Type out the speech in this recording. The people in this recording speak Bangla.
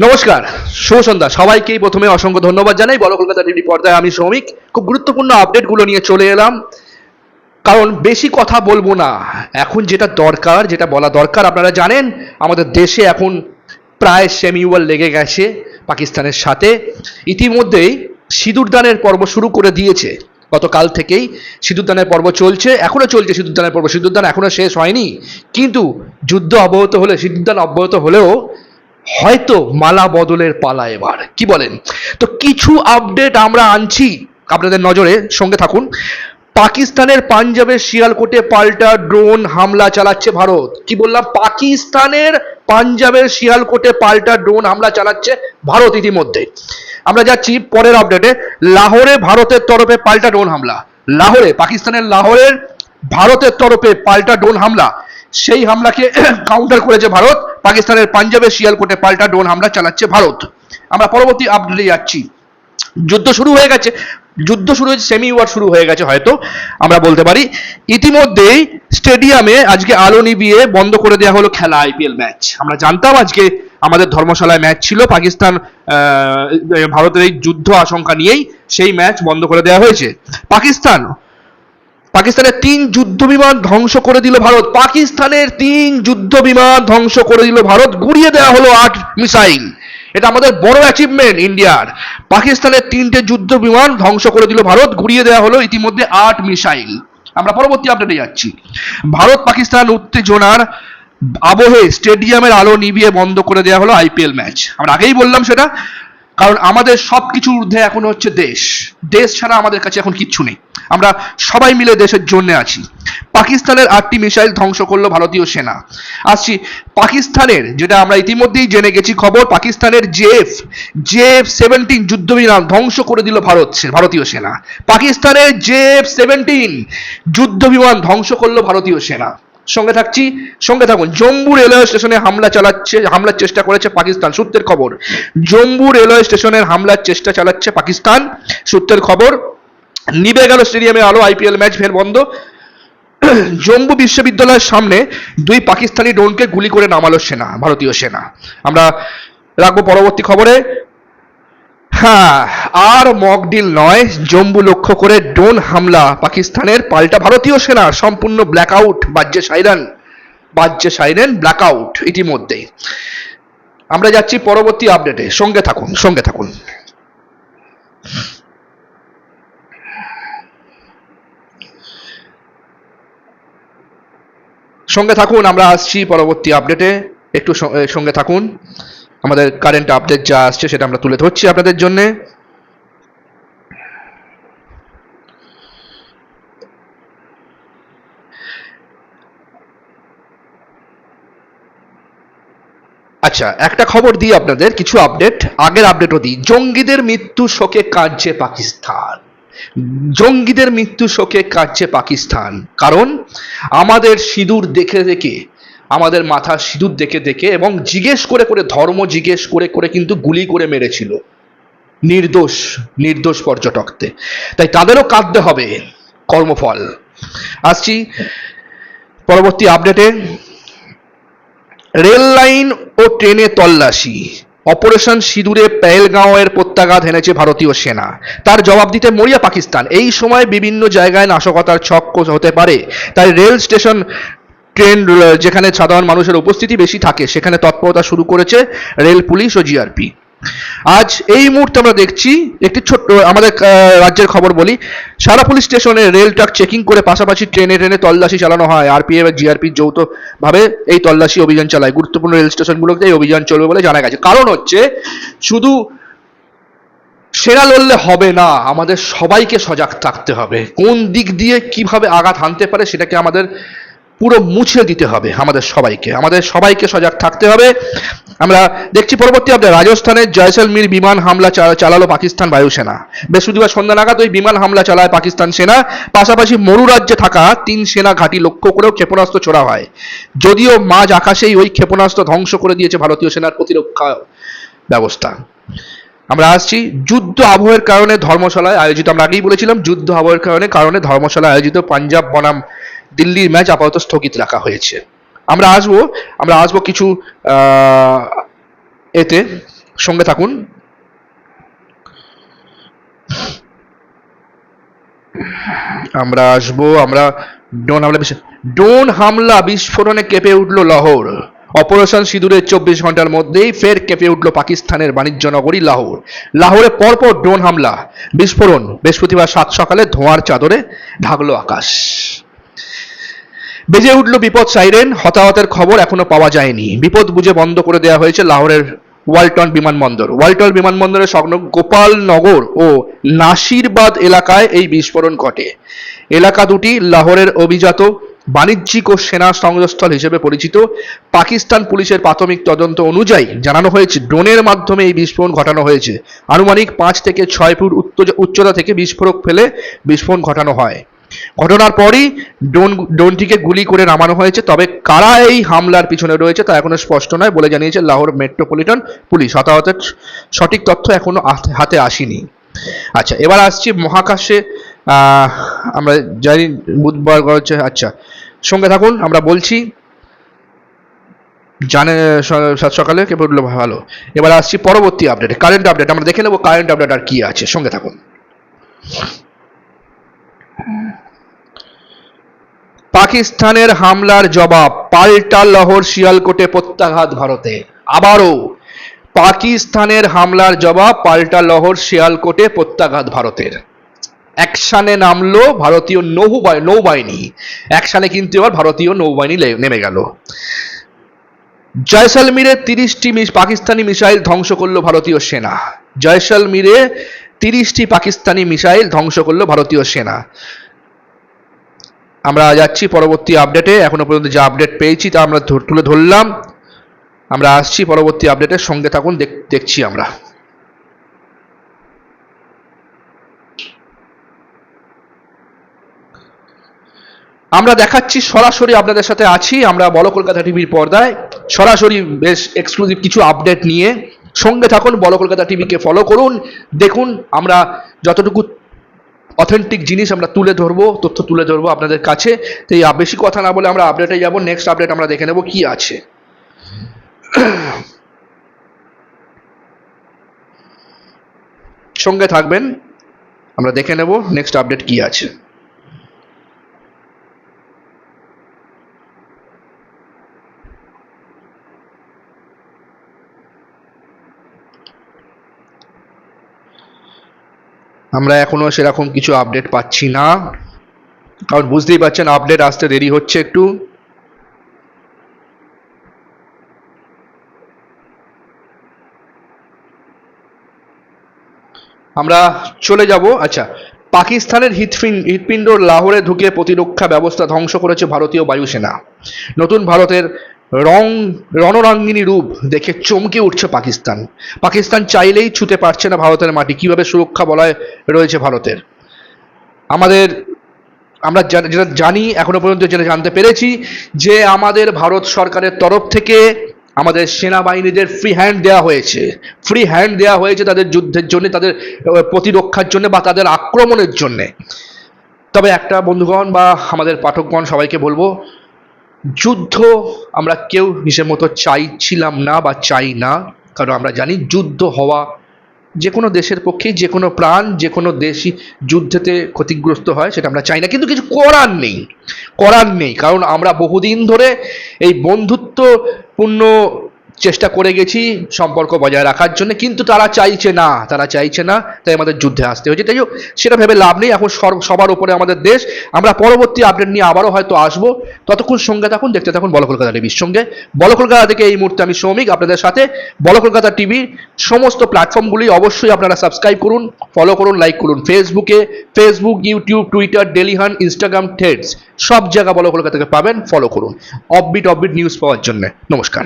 নমস্কার, শুভ সন্ধ্যা। সবাইকেই প্রথমে অসংখ্য ধন্যবাদ জানাই। বড় কলকাতা টিভি পর্দায় আমি শ্রমিক। খুব গুরুত্বপূর্ণ আপডেটগুলো নিয়ে চলে এলাম। কারণ বেশি কথা বলব না। এখন যেটা দরকার, যেটা বলা দরকার, আপনারা জানেন, আমাদের দেশে এখন প্রায় সেমি ওয়ার লেগে গেছে, পাকিস্তানের সাথে। ইতিমধ্যেই সিঁদুরদানের পর্ব শুরু করে দিয়েছে। গতকাল থেকেই সিঁদুরদানের পর্ব চলছে। এখনও চলছে সিঁদুরদানের পর্ব। সিঁদুরদান এখনও শেষ হয়নি। কিন্তু যুদ্ধ অব্যাহত হলে সিঁদুরদান অব্যাহত হলেও হয়তো মালা বদলের পালা এবার। কি বলেন? তো কিছু আপডেট আমরা আনছি। আপনাদের নজরে সঙ্গে থাকুন। পাকিস্তানের পাঞ্জাবের শিয়ালকোটে পাল্টা ড্রোন হামলা চালাচ্ছে ভারত। কি বললাম? পাকিস্তানের পাঞ্জাবের শিয়ালকোটে পাল্টা ড্রোন হামলা চালাচ্ছে ভারত ইতিমধ্যে। আমরা যাচ্ছি পরের আপডেটে লাহোরে ভারতের তরফে পাল্টা ড্রোন হামলা। লাহোরে, পাকিস্তানের লাহোরের ভারতের তরফে পাল্টা ড্রোন হামলা। সেই হামলাকে কাউন্টার করেছে ভারত। পাকিস্তানের পাঞ্জাবের শিয়ালকোটে পাল্টা ড্রোন হামলা চালাচ্ছে ভারত। আমরা পরবর্তী আপডেটে যাচ্ছি। যুদ্ধ শুরু হয়ে গেছে। যুদ্ধ শুরু হয়েছে সেমি ওয়ার শুরু হয়ে গেছে হয়তো, আমরা বলতে পারি। ইতিমধ্যেই স্টেডিয়ামে আজকে আলো নিবিয়ে বন্ধ করে দেওয়া হলো খেলা আইপিএল ম্যাচ আমরা জানতাম আজকে আমাদের ধর্মশালায় ম্যাচ ছিল। পাকিস্তান ভারতের এই যুদ্ধ আশঙ্কা নিয়েই সেই ম্যাচ বন্ধ করে দেওয়া হয়েছে। পাকিস্তান পাকিস্তানের তিন যুদ্ধ বিমান ধ্বংস করে দিল ভারত। পাকিস্তানের তিন যুদ্ধ বিমান ধ্বংস করে দিল ভারত। গুড়িয়ে দেওয়া হলো আট মিসাইল। এটা আমাদের বড় অ্যাচিভমেন্ট ইন্ডিয়ার। পাকিস্তানের তিনটে যুদ্ধ বিমান ধ্বংস করে দিল ভারত। ঘুরিয়ে দেওয়া হলো ইতিমধ্যে আট মিসাইল। আমরা পরবর্তী আপডেটে যাচ্ছি। ভারত, পাকিস্তান উত্তেজনার আবহে স্টেডিয়ামের আলো নিভিয়ে বন্ধ করে দেওয়া হলো আইপিএল ম্যাচ আমরা আগেই বললাম সেটা। কারণ আমাদের সব কিছুর ঊর্ধ্বে এখন হচ্ছে দেশ। দেশ ছাড়া আমাদের কাছে এখন কিচ্ছু নেই। আমরা সবাই মিলে দেশের জন্য আছি। পাকিস্তানের আটটি মিসাইল ধ্বংস করল ভারতীয় সেনা। আসছি, পাকিস্তানের, যেটা আমরা ইতিমধ্যেই জেনে গেছি খবর, পাকিস্তানের জেএফ জেএফ সেভেন্টিন যুদ্ধ বিমান ধ্বংস করে দিল ভারত ভারতীয় সেনা। পাকিস্তানের জেএফ সেভেন্টিন যুদ্ধ বিমান ধ্বংস করল ভারতীয় সেনা। সঙ্গে থাকছি, সঙ্গে থাকুন। জম্মু রেলওয়ে স্টেশনে হামলা চালাচ্ছে, হামলার চেষ্টা করেছে পাকিস্তান, সূত্রের খবর। জম্মু রেলওয়ে স্টেশনের হামলার চেষ্টা চালাচ্ছে পাকিস্তান, সূত্রের খবর। নিবে গেল স্টেডিয়ামে আলো, আইপিএল ম্যাচ ফের বন্ধ। জম্মু বিশ্ববিদ্যালয়ের সামনে দুই পাকিস্তানি ড্রোনকে গুলি করে নামালো সেনা, ভারতীয় সেনা। আমরা রাখব পরবর্তী খবরে। হ্যাঁ আর মকডিল নয় জম্মু লক্ষ্য করে ড্রোন হামলা। পাকিস্তানের পাল্টা ভারতীয় সেনা, সম্পূর্ণ ব্ল্যাকআউট বাজ্যে সাইরেন বাজ্যে সাইরেন ব্ল্যাকআউট ইতিমধ্যে আমরা যাচ্ছি পরবর্তী আপডেটে সঙ্গে থাকুন সঙ্গে থাকুন। সঙ্গে থাকুন, আমরা আসছি পরবর্তী আপডেটে একটু সঙ্গে থাকুন। আমাদের কারেন্ট আপডেট যা আসছে সেটা আমরা তুলে ধরছি আপনাদের জন্য। আচ্ছা একটা খবর দিই আপনাদের, কিছু আপডেট আগের আপডেটও দিই। জঙ্গিদের মৃত্যু শোকে কাঁদছে পাকিস্তান। জঙ্গিদের মৃত্যু শোকে কাঁদছে পাকিস্তান। কারণ আমাদের সিঁদুর দেখে দেখে আমাদের মাথা সিঁদুর দেখে দেখে এবং জিজ্ঞেস করে করে, ধর্ম জিজ্ঞেস করে করে কিন্তু গুলি করে মেরেছিল। নির্দোষ নির্দোষ পর্যটকতে। তাই তাদেরও কাঁদতে হবে কর্মফল। আসছি পরবর্তী আপডেটে রেল লাইন ও ট্রেনে তল্লাশি। অপারেশন সিঁদুরে পেহেলগাঁওয়ের প্রত্যাঘাত এনেছে ভারতীয় সেনা। তার জবাব দিতে মরিয়া, পাকিস্তান। এই সময় বিভিন্ন জায়গায় নাশকতার ছক হতে পারে। তাই রেল স্টেশন ট্রেন যেখানে সাধারণ মানুষের উপস্থিতি বেশি থাকে, সেখানে তৎপরতা শুরু করেছে রেল, পুলিশ ও জিআরপি আজ এই মুহূর্তে আমরা দেখছি একটি ছোট্ট, আমাদের রাজ্যের খবর বলি। সারা police station rail track checking করে পাশাপাশি ট্রেনে ট্রেনে তল্লাশি চালানো হয়। আরপিএফ এবং জিআরপি যৌথভাবে এই তল্লাশি অভিযান চালায়। গুরুত্বপূর্ণ রেল স্টেশনগুলোতে এই অভিযান চলবে বলে জানা গেছে। কারণ হচ্ছে, শুধু সেরা লড়লে হবে না, আমাদের সবাইকে সজাগ থাকতে হবে। কোন দিক দিয়ে কীভাবে আঘাত হানতে পারে, সেটাকে আমাদের পুরো মুছে দিতে হবে আমাদের সবাইকে। আমাদের সবাইকে সজাগ থাকতে হবে। আমরা দেখছি পরবর্তী আপডেট রাজস্থানের জয়সলমীর বিমান হামলা চালালো পাকিস্তান বায়ুসেনা। বৃহস্পতিবার সন্ধ্যা নাগাদ ওই বিমান হামলা চালায় পাকিস্তান সেনা। পাশাপাশি মরু রাজ্যে থাকা তিন সেনা ঘাঁটি লক্ষ্য করেও ক্ষেপণাস্ত্র ছোড়া হয়। যদিও মাঝ আকাশেই ওই ক্ষেপণাস্ত্র ধ্বংস করে দিয়েছে ভারতীয় সেনার প্রতিরক্ষা ব্যবস্থা। আমরা আসছি যুদ্ধ আবহের কারণে ধর্মশালায় আয়োজিত, আমরা আগেই বলেছিলাম, যুদ্ধ আবহের কারণে কারণে ধর্মশালায় আয়োজিত পাঞ্জাব বনাম দিল্লির ম্যাচ আপাতত স্থগিত রাখা হয়েছে। আমরা আসব আমরা আসব কিছু এতে। সঙ্গে থাকুন। আমরা আসব, আমরা ডোন হামলা ড্রোন হামলা বিস্ফোরণে কেঁপে উঠল লাহোর। অপারেশন সিঁদুরের চব্বিশ ঘণ্টার মধ্যেই ফের কেঁপে উঠল পাকিস্তানের বাণিজ্য নগরী লাহোর। লাহোরে পরপর ড্রোন হামলা, বিস্ফোরণ। বৃহস্পতিবার সাত সকালে ধোঁয়ার চাদরে ঢাকলো আকাশ। বেজে উঠল বিপদ সাইরেন। হতাহতের খবর এখনও পাওয়া যায়নি। বিপদ বুঝে বন্ধ করে দেওয়া হয়েছে লাহোরের ওয়ালটন বিমানবন্দর। ওয়ালটন বিমানবন্দরের সংলগ্ন গোপালনগর ও নাসিরবাদ এলাকায় এই বিস্ফোরণ ঘটে। এলাকা দুটি লাহোরের অভিজাত, বাণিজ্যিক ও সেনা সংযোগস্থল হিসেবে পরিচিত। পাকিস্তান পুলিশের প্রাথমিক তদন্ত অনুযায়ী জানানো হয়েছে, ড্রোনের মাধ্যমে এই বিস্ফোরণ ঘটানো হয়েছে। আনুমানিক পাঁচ থেকে ছয় ফুট উচ্চতা থেকে বিস্ফোরক ফেলে বিস্ফোরণ ঘটানো হয়। ঘটনার পরই ড্রোন, ড্রোনটিকে গুলি করে নামানো হয়েছে। তবে কারা এই হামলার পিছনে রয়েছে তা এখনও স্পষ্ট নয় বলে জানিয়েছে লাহোর মেট্রোপলিটন পুলিশ। হতাহতের সঠিক তথ্য এখনও হাতে- আসেনি। আচ্ছা এবার আসছি মহাকাশে। আমরা জানি বুধবার হচ্ছে আচ্ছা সঙ্গে থাকুন, আমরা বলছি জানে সাত সকালে কে বলল ভালো। এবার আসছি পরবর্তী আপডেট কারেন্ট আপডেট আমরা দেখে নেব কারেন্ট আপডেট আর কি আছে। সঙ্গে থাকুন। পাকিস্তানের হামলার জবাব পাল্টা লহর শিয়ালকোটে প্রত্যাঘাত ভারতে। আবারও পাকিস্তানের হামলার জবাব পাল্টা লহর শিয়ালকোটে প্রত্যাঘাত ভারতের। অ্যাকশানে নামলো ভারতীয় নৌবাই নৌবাহিনী। অ্যাকশানে কিন্তু এবার ভারতীয় নৌবাহিনী নেমে গেল। জয়সলমীরে তিরিশটি পাকিস্তানি মিসাইল ধ্বংস করল ভারতীয় সেনা। জয়সলমীরে তিরিশটি পাকিস্তানি মিসাইল ধ্বংস করল ভারতীয় সেনা। আমরা যাচ্ছি পরবর্তী আপডেটে এখনও পর্যন্ত যে আপডেট পেয়েছি তা আমরা তুলে ধরলাম। আমরা আসছি পরবর্তী আপডেটের সঙ্গে থাকুন, দেখ- দেখছি আমরা। আমরা দেখাচ্ছি, সরাসরি আপনাদের সাথে আছি। আমরা বড় কলকাতা টিভির পর্দায়। সরাসরি বেশ এক্সক্লুসিভ কিছু আপডেট নিয়ে। সঙ্গে থাকুন বড় কলকাতা টিভিকে ফলো করুন। দেখুন, আমরা যতটুকু অথেন্টিক জিনিস আমরা তুলে ধরবো, তথ্য তুলে ধরবো আপনাদের কাছে। তো এই বেশি কথা না বলে আমরা আপডেটে যাব নেক্সট আপডেট আমরা দেখে নেব কি আছে। সঙ্গে থাকবেন, আমরা দেখে নেব নেক্সট আপডেট কি আছে। আমরা এখনও সেরকম কিছু আপডেট পাচ্ছি না। কারণ বুঝতেই পারছেন আপডেট আসতে দেরি হচ্ছে একটু। আমরা চলে যাব। আচ্ছা পাকিস্তানের হৃৎপিণ্ড হৃৎপিণ্ড লাহোরে ঢুকে প্রতিরক্ষা ব্যবস্থা ধ্বংস করেছে ভারতীয় বায়ুসেনা। নতুন ভারতের রং, রণরাঙ্গিনী রূপ দেখে চমকে উঠছে পাকিস্তান। পাকিস্তান চাইলেই ছুতে পারছে না ভারতের মাটি। কীভাবে সুরক্ষা বলয় রয়েছে ভারতের? আমাদের, আমরা যেটা জানি, এখনও পর্যন্ত যেটা জানতে পেরেছি, যে আমাদের ভারত সরকারের তরফ থেকে আমাদের সেনাবাহিনীদের ফ্রি হ্যান্ড দেওয়া হয়েছে। ফ্রি হ্যান্ড দেওয়া হয়েছে তাদের যুদ্ধের জন্য, তাদের প্রতিরক্ষার জন্য বা তাদের আক্রমণের জন্যে। তবে একটা বন্ধুগণ বা আমাদের পাঠকগণ সবাইকে বলব যুদ্ধ আমরা কেউ হিসেব মতো চাইছিলাম না বা চাই না। কারণ আমরা জানি যুদ্ধ হওয়া যে কোনো দেশের পক্ষে, যে কোনো প্রাণ, যে কোনো দেশই যুদ্ধেতে ক্ষতিগ্রস্ত হয়, সেটা আমরা চাই না। কিন্তু কিছু করার নেই করার নেই। কারণ আমরা বহুদিন ধরে এই বন্ধুত্বপূর্ণ চেষ্টা করে গেছি সম্পর্ক বজায় রাখার জন্য, কিন্তু তারা চাইছে না, তারা চাইছে না, তাই আমাদের যুদ্ধে আসতে হয়েছে। তাই সেটা ভেবে লাভ নেই, এখন সবার উপরে আমাদের দেশ। আমরা পরবর্তী আপডেট নিয়ে আবারও হয়তো আসব। ততক্ষণ সঙ্গে থাকুন, দেখতে থাকুন বল কলকাতা টিভির সঙ্গে। বল কলকাতা থেকে এই মুহূর্তে আমি শ্রমিক, আপনাদের সাথে বল কলকাতা টিভির সমস্ত প্ল্যাটফর্মগুলি অবশ্যই আপনারা সাবস্ক্রাইব করুন ফলো করুন লাইক করুন। ফেসবুকে Facebook YouTube Twitter Dailyhunt Instagram Threads সব জায়গা বল কলকাতা থেকে পাবেন ফলো করুন। অফবিট অফবিট নিউজ পাওয়ার জন্য। নমস্কার।